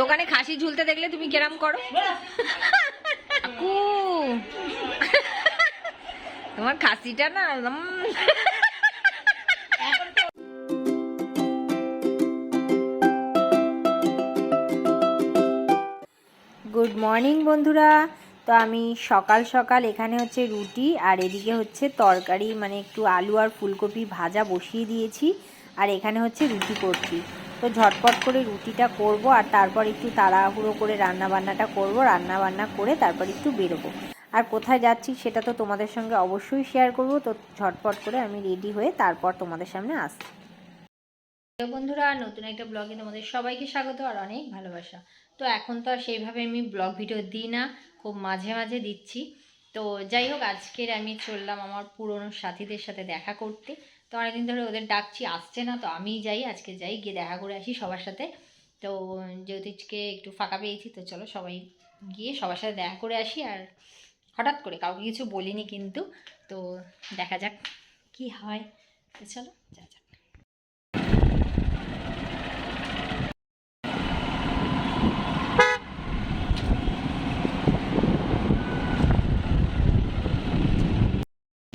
দোকানে খাসি ঝুলতে দেখলে তুমি কেরাম করো? তোমার খাসিটা না গুড মর্নিং বন্ধুরা। তো আমি সকাল সকাল এখানে হচ্ছে রুটি, আর এদিকে হচ্ছে তরকারি মানে একটু আলু আর ফুলকপি ভাজা বসিয়ে দিয়েছি, আর এখানে হচ্ছে রুটি করছি। তো ঝটপট করে রুটিটা করব আর তারপর একটু তাড়াহুড়ো করে রান্না বান্নাটা করব রান্না বান্না করে তারপর একটু বেরোবো। আর কোথায় যাচ্ছি সেটা তো তোমাদের সঙ্গে অবশ্যই শেয়ার করব, তো ঝটপট করে আমি রেডি হয়ে তারপর তোমাদের সামনে আসছি। হ্যালো বন্ধুরা, নতুন একটা ব্লগে তোমাদের সবাইকে স্বাগত আর অনেক ভালোবাসা। তো এখন তো আর সেইভাবে আমি ব্লগ ভিডিও দিই না, খুব মাঝে মাঝে দিচ্ছি। তো যাই হোক, আজকের আমি চললাম আমার পুরনো সাথীদের সাথে দেখা করতে। তো অনেকদিন ধরে ওদের ডাকছি, আসছে না তো আমি যাই, আজকে যাই, গিয়ে দেখা করে আসি সবার সাথে। তো জ্যোতিষকে একটু ফাঁকা পেয়েছি, তো চলো সবাই গিয়ে সবার সাথে দেখা করে আসি আর হঠাৎ করে কাউকে কিছু বলিনি কিন্তু, তো দেখা যাক কি হয়। তো চলো, যা যাক।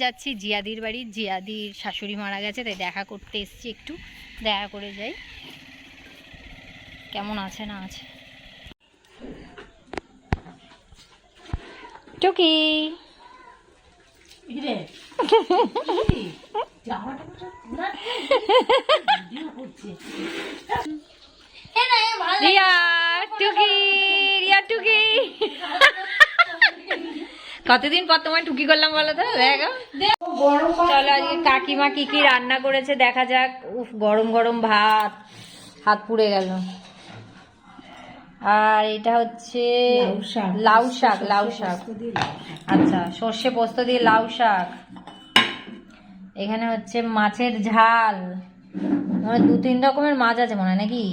যাচ্ছি, জিয়াদির বাড়ি। জিয়াদির শাশুড়ি মারা গেছে, তাই দেখা করতে এসছি একটু। দেখা করে যাই। কেমন আছে না আছে? টুকি। কতদিন পর তোমায় টুকি করলাম বলো তো? দেখো। চলো আজকে কাকিমা কি কি রান্না করেছে দেখা যাক। উফ গরম গরম ভাত। হাত পুড়ে গেল। আর এটা হচ্ছে লাউ শাক। লাউ শাক আচ্ছা সর্ষে পোস্ত দিয়ে লাউ শাক। এখানে হচ্ছে মাছের ঝাল। মানে দু তিন রকমের মাছ আছে মনে হয় নাকি?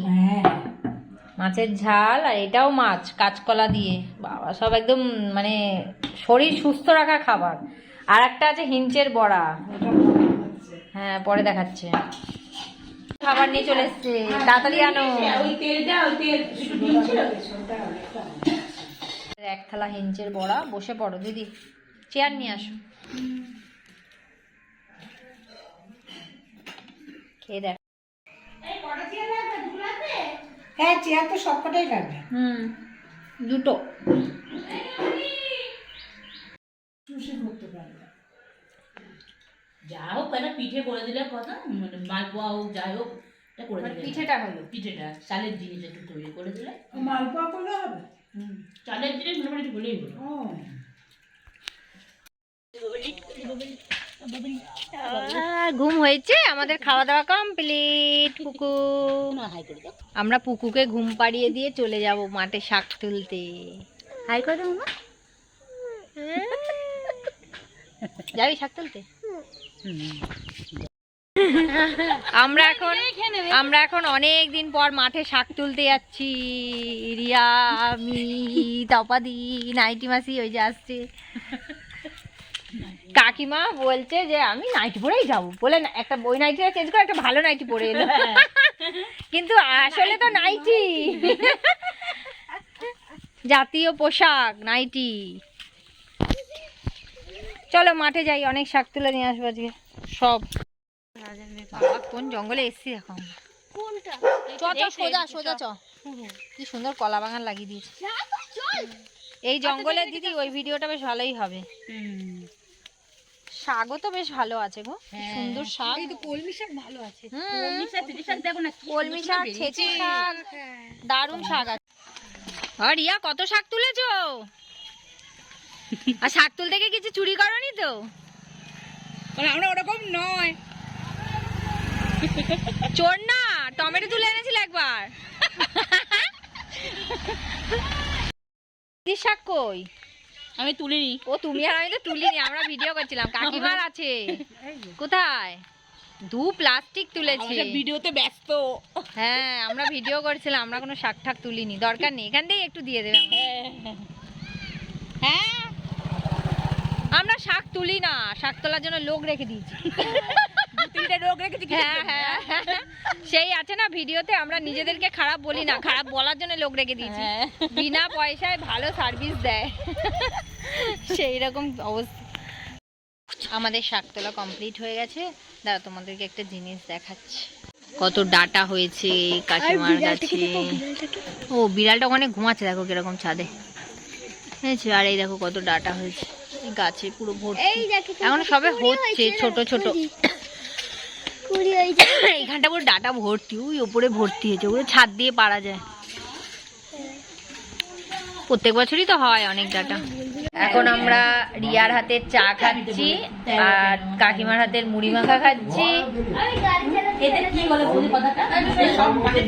মাছের ঝাল আর এটাও মাছ কাঁচকলা দিয়ে। বাবা সব একদম মানে শরীর সুস্থ রাখা খাবার। আর একটা আছে হিঞ্চের বড়া। হ্যাঁ পরে দেখাচ্ছে। খাবার নিয়ে চলে এসছে। তাড়াতাড়ি আনো। এক থালা হিঞ্চের বড়া বসে পড়ো দিদি। চেয়ার নিয়ে আসো। খেয়ে দেখ। হ্যাঁ চেয়ার তো সবকটাই লাগবে। হুম দুটো। যা হোক একটা পিঠে করে দিলে কথা মানে মালপোয়া হোক যাই হোক এটা করে দিলে। পিঠেটা হলো। পিঠেটা চালের জিনিস একটু তৈরি করে দিলে। মালপোয়া করলে হবে? চালের জিনিস মোটামুটি হলেই হলো। ও। ঘুম হয়েছে? আমাদের খাওয়া দাওয়া কমপ্লিট পুকু হাই করে দাও। আমরা পুকুকে ঘুম পাড়িয়ে দিয়ে চলে যাব মাঠে শাক তুলতে। হাই করে মা। যাবি শাক তুলতে? আমরা এখন আমরা এখন অনেক দিন পর মাঠে শাক তুলতে যাচ্ছি। রিয়া আমি তপাদি নাইটি মাসি ওই যে আসছে। কাকিমা বলছে যে আমি নাইটি পরেই যাব। বলে না একটা ওই নাইটিটা চেঞ্জ করে একটা ভালো নাইটি পরে এলো। কিন্তু আসলে তো নাইটি জাতীয় পোশাক নাইটি চলো মাঠে যাই অনেক শাক তুলে নিয়ে আসব আজকে। সব। কোন জঙ্গলে এসছি এখন চ চ সোজা সোজা চ। কি সুন্দর কলা বাগান লাগিয়ে দিয়েছে। এই জঙ্গলে দিদি ওই ভিডিওটা বেশ ভালোই হবে। শাকও তো বেশ ভালো আছে গো সুন্দর শাক। এই তো কলমি শাক ভালো আছে। হুম। শাক শাক দেখো না কলমি শাক ছেঁচি শাক দারুণ শাক আছে। আর রিয়া কত শাক তুলেছো? আর শাক তুলতে গিয়ে কিছু চুরি করনি তো? আমরা ওরকম নয়। চোর না টমেটো তুলে এনেছিল একবার। শাক কই? আমি তুলিনি। ও তুমি আর আমি তো তুলিনি আমরা ভিডিও করছিলাম। কাকিমার আছে। কোথায়? দু প্লাস্টিক তুলেছি। ভিডিওতে ব্যস্ত। হ্যাঁ আমরা ভিডিও করছিলাম আমরা কোনো শাক ঠাক তুলিনি। দরকার নেই এখান থেকে একটু দিয়ে দেবে হ্যাঁ। আমরা শাক তুলি না শাক তোলার জন্য লোক রেখে দিয়েছি। রেখেছি হ্যাঁ হ্যাঁ হ্যাঁ। সেই আছে না ভিডিওতে আমরা নিজেদেরকে খারাপ বলি না খারাপ বলার জন্য লোক রেখে দিয়েছি। বিনা পয়সায় ভালো সার্ভিস দেয়। সেই রকম অবস্থা। আমাদের শাক তোলা কমপ্লিট হয়ে গেছে। দাঁড়া তোমাদেরকে একটা জিনিস দেখাচ্ছি। কত ডাটা হয়েছে কাকিমার গাছে ও বিড়ালটা ওখানে ঘুমাচ্ছে দেখো কীরকম ছাদে। হয়েছে আর এই দেখো কত ডাটা হয়েছে। গাছে পুরো ভর্তি। এখন সবে হচ্ছে ছোট ছোট। এইখানটা পুরো ডাটা ভর্তি ওই ওপরে ভর্তি হয়েছে ওগুলো ছাদ দিয়ে পারা যায়। প্রত্যেক বছরই তো হয় অনেক ডাটা। এখন আমরা রিয়ার হাতের চা খাচ্ছি আর কাকিমার হাতের মুড়ি মাখা খাচ্ছি। এদের কি বলে বুঝি কথাটা? সব মানে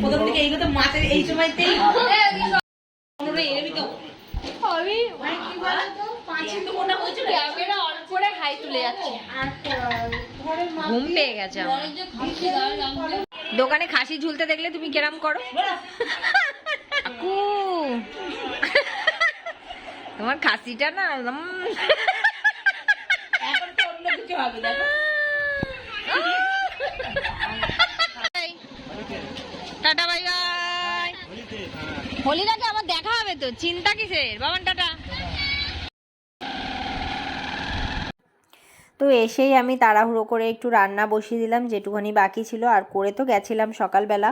করে হাই তুলে যাচ্ছে। ঘুম পেয়ে গেছে দোকানে খাসি ঝুলতে দেখলে তুমি কেরাম করো? তোমার খাসিটা না টাটা বাই বাই। হোলির আগে আমার দেখা হবে তো? চিন্তা কিসের? বাবান টাটা। তো এসেই আমি তাড়াহুড়ো করে একটু রান্না বসিয়ে দিলাম যেটুখানি বাকি ছিল, আর করে তো গেছিলাম সকালবেলা।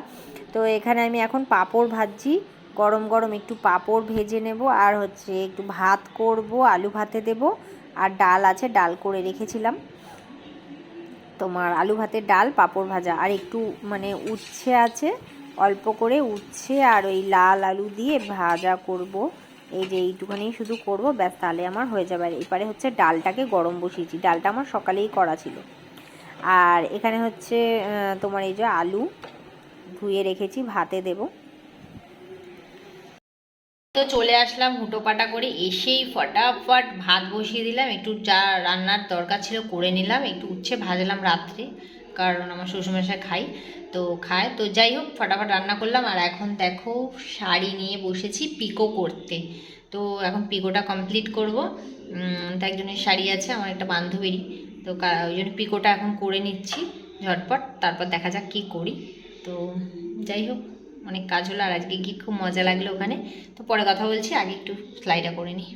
তো এখানে আমি এখন পাঁপড় ভাজছি, গরম গরম একটু পাঁপড় ভেজে নেব, আর হচ্ছে একটু ভাত করব, আলু ভাতে দেব, আর ডাল আছে, ডাল করে রেখেছিলাম। তোমার আলু ভাতের ডাল, পাঁপড় ভাজা, আর একটু মানে উচ্ছে আছে, অল্প করে উচ্ছে আর ওই লাল আলু দিয়ে ভাজা করব। এই যে এইটুখানি শুধু করব, ব্যাস তাহলে আমার হয়ে যাবে। এবারে হচ্ছে ডালটাকে গরম বসিয়েছি। ডালটা আমার সকালেই করা ছিল। আর এখানে হচ্ছে তোমার এই যে আলু ধুয়ে রেখেছি, ভাতে দেব। তো চলে আসলাম হুটোপাটা করে। এসেই ফটাফট ভাত বসিয়ে দিলাম। একটু যা রান্নার দরকার ছিল করে নিলাম। একটু উচ্ছে ভাজলাম রাত্রে। কারণ আমার শ্বশুরমশাই খাই তো খায়। তো যাই হোক, ফটাফট রান্না করলাম। আর এখন দেখো, শাড়ি নিয়ে বসেছি পিকো করতে। তো এখন পিকোটা কমপ্লিট করব। তো একজনের শাড়ি আছে, আমার একটা বান্ধবীরই। তো ওই জন্য পিকোটা এখন করে নিচ্ছি ঝটপট। তারপর দেখা যাক কী করি। তো যাই হোক, অনেক কাজ হলো। আর আজকে গিয়ে খুব মজা লাগল ওখানে। তো পরে কথা বলছি, আগে একটু সেলাইটা করে নিই।